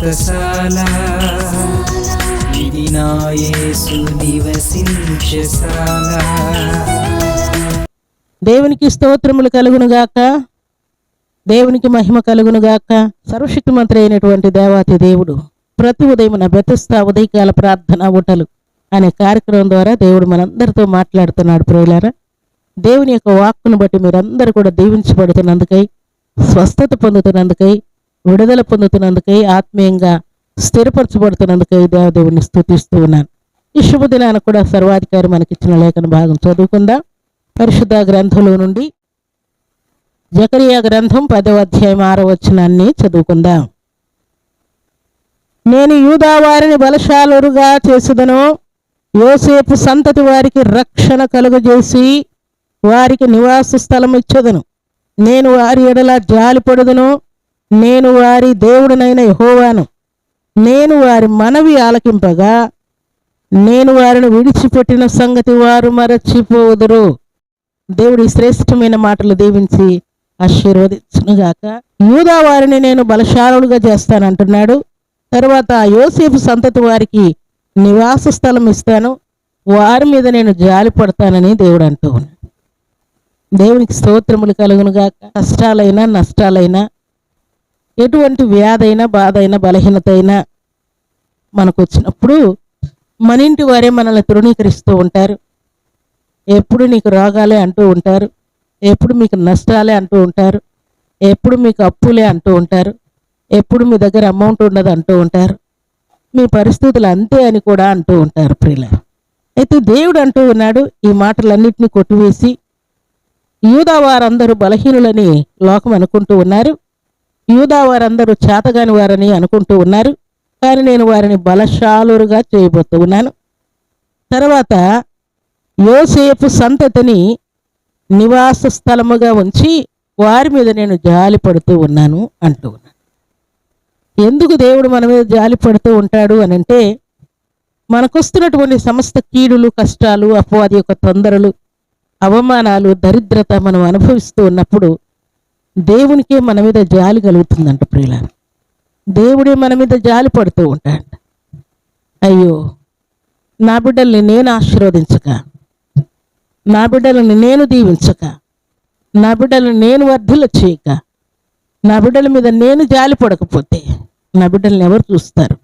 వ్రతశాల ఇది నా నివసించశాల దేవునికి స్తోత్రములు కలుగునుగాక. దేవునికి మహిమ కలుగునుగాక. సర్వశక్తిమంత్రి అయినటువంటి దేవాతి దేవుడు ప్రతి ఉదయం నా బెతస్తా ఉదయకాల ప్రార్థన ఊటలు అనే కార్యక్రమం ద్వారా దేవుడు మనందరితో మాట్లాడుతున్నాడు ప్రియులారా. దేవుని యొక్క వాక్కును బట్టి మీరందరూ కూడా దీవించబడుతున్నందుకై స్వస్థత పొందుతున్నందుకై విడుదల పొందుతున్నందుకై ఆత్మీయంగా స్థిరపరచబడుతున్నందుకై దేవదేవుని స్థుతిస్తూ ఉన్నాను ఈ శుభదినాన్ని కూడా సర్వాధికారి మనకిచ్చిన లేఖన భాగం చదువుకుందాం. పరిశుద్ధ గ్రంథంలో నుండి జకరియా గ్రంథం పదవ అధ్యాయం ఆరో వచనాన్ని చదువుకుందాం. నేను యూదా వారిని బలశాలురుగా చేసుదను. యోసేపు సంతతి వారికి రక్షణ కలుగజేసి వారికి నివాస స్థలం ఇచ్చదను నేను వారి ఎడల జాలిపడుదును. నేను వారి దేవుడినైన యహోవాను. నేను వారి మనవి ఆలకింపగా నేను వారిని విడిచిపెట్టిన సంగతి వారు మరచిపోదురు. దేవుడి శ్రేష్టమైన మాటలు దీవించి ఆశీర్వదించునుగాక. యూదా వారిని నేను బలశాలులుగా చేస్తానంటున్నాడు. తర్వాత యోసేపు సంతతి వారికి నివాస స్థలం ఇస్తాను. వారి మీద నేను జాలి పడతానని దేవుడు అంటూ ఉన్నాడు. దేవునికి స్తోత్రములు కలుగునుగాక. కష్టాలైనా నష్టాలైనా ఎటువంటి వ్యాధైనా బాధ అయినా బలహీనత అయినా మనకు వచ్చినప్పుడు మన ఇంటి వారే మనల్ని తృణీకరిస్తూ ఉంటారు. ఎప్పుడు నీకు రోగాలే అంటూ ఉంటారు. ఎప్పుడు మీకు నష్టాలే అంటూ ఉంటారు. ఎప్పుడు మీకు అప్పులే అంటూ ఉంటారు. ఎప్పుడు మీ దగ్గర అమౌంట్ ఉండదు అంటూ ఉంటారు. మీ పరిస్థితులు అంతే అని కూడా అంటూ ఉంటారు ప్రియుల. అయితే దేవుడు అంటూ ఉన్నాడు ఈ మాటలన్నింటినీ కొట్టివేసి యూదా వారందరూ బలహీనులని లోకం అనుకుంటూ ఉన్నారు. యూదా వారందరూ చేతగాని వారని అనుకుంటూ ఉన్నారు. కానీ నేను వారిని బలశాలురుగా చేయబోతూ ఉన్నాను. తర్వాత యోసేపు సంతతిని నివాస స్థలముగా ఉంచి వారి మీద నేను జాలి పడుతూ ఉన్నాను అంటూ ఉన్నాను. ఎందుకు దేవుడు మన మీద జాలి పడుతూ ఉంటాడు అని అంటే మనకొస్తున్నటువంటి సమస్త కీడులు కష్టాలు అపవాది యొక్క తొందరలు అవమానాలు దరిద్రత మనం అనుభవిస్తూ ఉన్నప్పుడు దేవునికే మన మీద జాలి కలుగుతుందంట ప్రియుల దేవుడే మన మీద జాలి పడుతూ ఉంటాడు అయ్యో నా బిడ్డల్ని నేను ఆశీర్వదించక నా బిడ్డలను నేను దీవించక నా బిడ్డలను నేను వర్ధిల్ల చేయక నా బిడ్డల మీద నేను జాలి పడకపోతే నా బిడ్డల్ని ఎవరు చూస్తారు?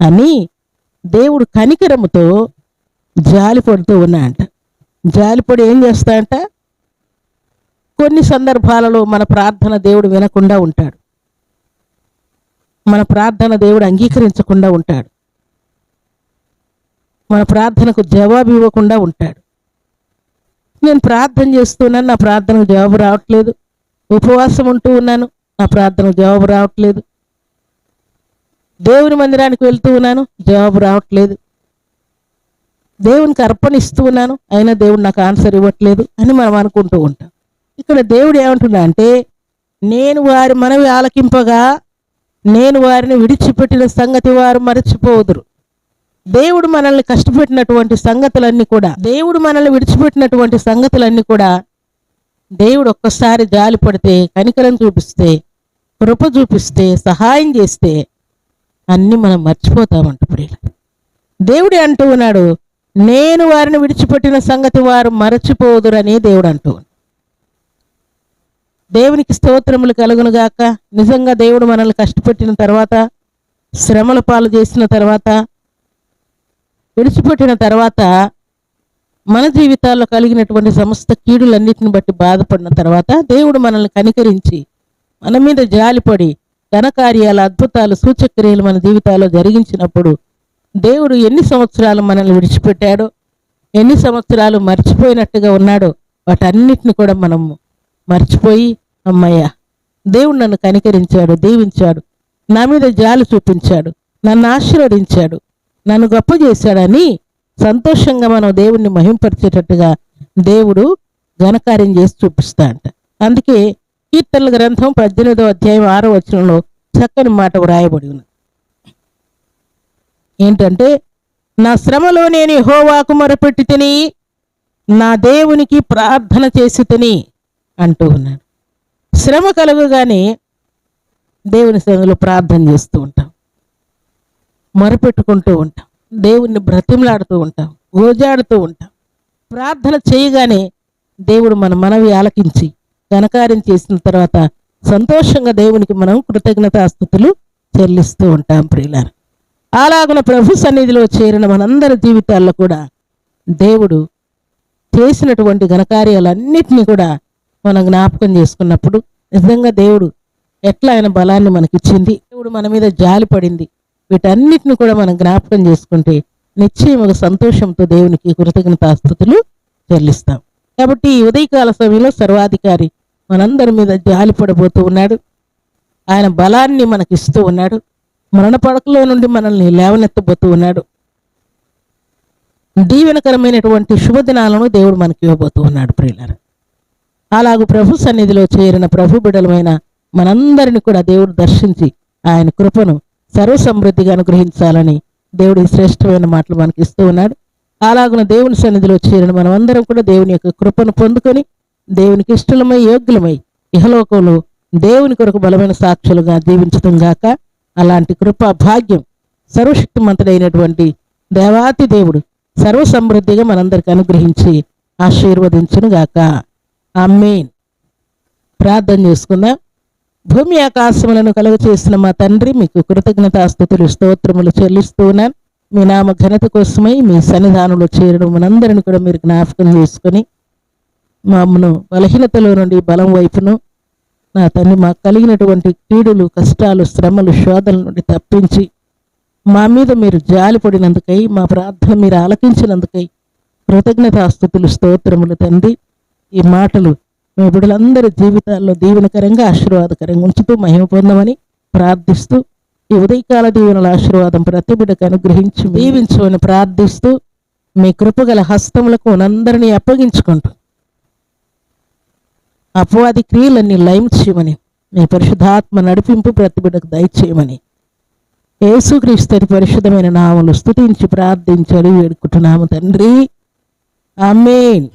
అని దేవుడు కనికరముతో జాలి పడుతూ ఉన్నాయంట జాలిపడి ఏం చేస్తా అంట కొన్ని సందర్భాలలో మన ప్రార్థన దేవుడు వినకుండా ఉంటాడు. మన ప్రార్థన దేవుడు అంగీకరించకుండా ఉంటాడు. మన ప్రార్థనకు జవాబు ఇవ్వకుండా ఉంటాడు. నేను ప్రార్థన చేస్తున్నాను నా ప్రార్థనకు జవాబు రావట్లేదు. ఉపవాసం ఉంటూ ఉన్నాను నా ప్రార్థనకు జవాబు రావట్లేదు. దేవుని మందిరానికి వెళ్తూ ఉన్నాను జవాబు రావట్లేదు. దేవునికి అర్పణ ఇస్తూ ఉన్నాను అయినా దేవుడు నాకు ఆన్సర్ ఇవ్వట్లేదు అని మనం అనుకుంటూ ఉంటాం. ఇక్కడ దేవుడు ఏమంటున్నా అంటే నేను వారి మనవి ఆలకింపగా నేను వారిని విడిచిపెట్టిన సంగతి వారు మరచిపోదురు. దేవుడు మనల్ని కష్టపెట్టినటువంటి సంగతులన్నీ కూడా దేవుడు మనల్ని విడిచిపెట్టినటువంటి సంగతులన్నీ కూడా దేవుడు ఒక్కసారి జాలి పడితే కనికరం చూపిస్తే కృప చూపిస్తే సహాయం చేస్తే అన్నీ మనం మర్చిపోతామంట ప్రియుల. దేవుడు అంటూ ఉన్నాడు నేను వారిని విడిచిపెట్టిన సంగతి వారు మరచిపోదురని దేవుడు అంటూ దేవునికి స్తోత్రములు కలుగునుగాక నిజంగా దేవుడు మనల్ని కష్టపెట్టిన తర్వాత శ్రమల పాలు చేసిన తర్వాత విడిచిపెట్టిన తర్వాత మన జీవితాల్లో కలిగినటువంటి సమస్త కీడులన్నిటిని బట్టి బాధపడిన తర్వాత దేవుడు మనల్ని కనికరించి మన మీద జాలిపడి ఘనకార్యాలు అద్భుతాలు సూచక్రియలు మన జీవితాల్లో జరిగించినప్పుడు దేవుడు ఎన్ని సంవత్సరాలు మనల్ని విడిచిపెట్టాడో ఎన్ని సంవత్సరాలు మర్చిపోయినట్టుగా ఉన్నాడో వాటన్నిటిని కూడా మనము మర్చిపోయి అమ్మయ్య దేవుడు నన్ను కనికరించాడు దీవించాడు నా మీద జాలి చూపించాడు నన్ను ఆశీర్వదించాడు నన్ను గొప్ప చేశాడని సంతోషంగా మనం దేవుణ్ణి మహింపరిచేటట్టుగా దేవుడు ఘనకార్యం చేసి చూపిస్తా అంట. అందుకే కీర్తనల గ్రంథం పద్దెనిమిదో అధ్యాయం ఆరో వచనంలో చక్కని మాట వ్రాయబడి ఉన్నది. ఏంటంటే నా శ్రమలో నేను హోవాకు మొరపెట్టి తిని నా దేవునికి ప్రార్థన చేసి తిని అంటూ ఉన్నాడు. శ్రమ కలుగుగానే దేవుని సన్నిధిలో ప్రార్థన చేస్తూ ఉంటాం. మరపెట్టుకుంటూ ఉంటాం. దేవుణ్ణి బ్రతిమలాడుతూ ఉంటాం. గోజాడుతూ ఉంటాం. ప్రార్థన చేయగానే దేవుడు మన మనవి ఆలకించి ఘనకార్యం చేసిన తర్వాత సంతోషంగా దేవునికి మనం కృతజ్ఞతాస్థుతులు చెల్లిస్తూ ఉంటాం ప్రియులారు. అలాగున ప్రభు సన్నిధిలో చేరిన మనందరి జీవితాల్లో కూడా దేవుడు చేసినటువంటి ఘనకార్యాలన్నింటినీ కూడా మనం జ్ఞాపకం చేసుకున్నప్పుడు నిజంగా దేవుడు ఎట్లా ఆయన బలాన్ని మనకిచ్చింది? దేవుడు మన మీద జాలి పడింది. వీటన్నిటిని కూడా మనం జ్ఞాపకం చేసుకుంటే నిశ్చయం ఒక సంతోషంతో దేవునికి కృతజ్ఞతాస్థుతులు చెల్లిస్తాం. కాబట్టి ఈ ఉదయకాల సమయంలో సర్వాధికారి మనందరి మీద జాలి పడబోతూ ఉన్నాడు. ఆయన బలాన్ని మనకిస్తూ ఉన్నాడు. మరణ పడకలో నుండి మనల్ని లేవనెత్తబోతూ ఉన్నాడు. దీవెనకరమైనటువంటి శుభదినాలను దేవుడు మనకి ఇవ్వబోతూ ఉన్నాడు ప్రియులారా. అలాగూ ప్రభు సన్నిధిలో చేరిన ప్రభు బిడలమైన మనందరిని కూడా దేవుడు దర్శించి ఆయన కృపను సర్వసమృద్ధిగా అనుగ్రహించాలని దేవుడు ఈ శ్రేష్టమైన మాటలు మనకి ఇస్తూ ఉన్నాడు. అలాగున దేవుని సన్నిధిలో చేరిన మనమందరం కూడా దేవుని యొక్క కృపను పొందుకొని దేవునికి ఇష్టలమై యోగ్యులమై ఇహలోకంలో దేవుని కొరకు బలమైన సాక్షులుగా జీవించడం గాక అలాంటి కృప భాగ్యం సర్వశక్తిమంతుడైనటువంటి దేవాతి దేవుడు సర్వసమృద్ధిగా మనందరికి అనుగ్రహించి ఆశీర్వదించును గాక. అమ్మేన్ ప్రార్థన చేసుకుందాం. భూమి ఆకాశములను కలుగ చేసిన మా తండ్రి మీకు కృతజ్ఞతాస్థుతులు స్తోత్రములు చెల్లిస్తూ ఉన్నాను మీ నామ ఘనత కోసమై మీ సన్నిధానంలో చేరడం మనందరిని కూడా మీరు జ్ఞాపకం చేసుకొని మమ్మను బలహీనతలో నుండి బలం వైపును నా తండ్రి మాకు కలిగినటువంటి కీడులు కష్టాలు శ్రమలు శోధల నుండి తప్పించి మా మీద మీరు జాలిపడినందుకై మా ప్రార్థన మీరు ఆలకించినందుకై కృతజ్ఞతాస్థుతులు స్తోత్రములు తండ్రి. ఈ మాటలు మీ బిడ్డలందరి జీవితాల్లో దీవెనకరంగా ఆశీర్వాదకరంగా ఉంచుతూ మహిమ పొందమని ప్రార్థిస్తూ ఈ ఉదయకాల దీవెనల ఆశీర్వాదం ప్రతి బిడ్డకు అనుగ్రహించి దీవించమని ప్రార్థిస్తూ మీ కృపగల హస్తములకు మనందరినీ అప్పగించుకుంటూ అపవాది క్రియలన్నీ లయం చేయమని మీ పరిశుద్ధాత్మ నడిపింపు ప్రతి బిడ్డకు దయచేయమని యేసుక్రీస్తు పరిశుద్ధమైన నామలు స్తుతించి ప్రార్థించాలి వేడుకుంటున్నాము తండ్రి. ఆమెన్.